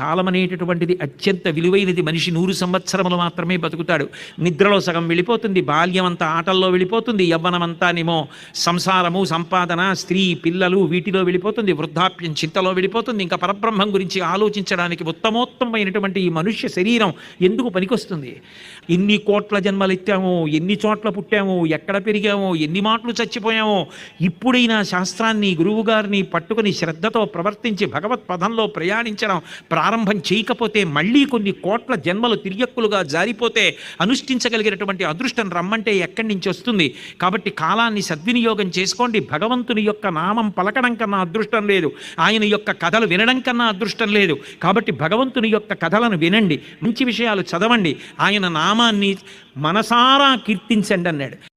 కాలం అనేటటువంటిది అత్యంత విలువైనది. మనిషి నూరు సంవత్సరములు మాత్రమే బతుకుతాడు. నిద్రలో సగం వెళ్ళిపోతుంది. బాల్యం అంతా ఆటల్లో వెళ్ళిపోతుంది. యవ్వనమంతానేమో సంసారము సంపాదన స్త్రీ పిల్లలు వీటిలో వెళ్ళిపోతుంది. వృద్ధాప్యం చింతలో వెళ్ళిపోతుంది. ఇంకా పరబ్రహ్మం గురించి ఆలోచించడానికి ఉత్తమోత్తమైనటువంటి ఈ మనుష్య శరీరం ఎందుకు పనికొస్తుంది? ఎన్ని కోట్ల జన్మలు ఎత్తామో ఎన్ని చోట్ల పుట్టామో ఎక్కడ పెరిగామో ఎన్ని మాటలు చచ్చిపోయామో ఇప్పుడైనా శాస్త్రాన్ని గురువుగారిని పట్టుకుని శ్రద్ధతో ప్రవర్తించి భగవత్ పదంలో ప్రయాణించడం ప్రారంభం చేయకపోతే మళ్ళీ కొన్ని కోట్ల జన్మలు తిరియక్కులుగా జారిపోతే అనుష్ఠించగలిగినటువంటి అదృష్టం రమ్మంటే ఎక్కడి నుంచి వస్తుంది? కాబట్టి కాలాన్ని సద్వినియోగం చేసుకోండి. భగవంతుని యొక్క నామం పలకడం కన్నా అదృష్టం లేదు. ఆయన యొక్క కథలు వినడం కన్నా అదృష్టం లేదు. కాబట్టి భగవంతుని యొక్క కథలను వినండి. మంచి విషయాలు చదవండి. ఆయన నామాన్ని మనసారా కీర్తించండి అన్నాడు.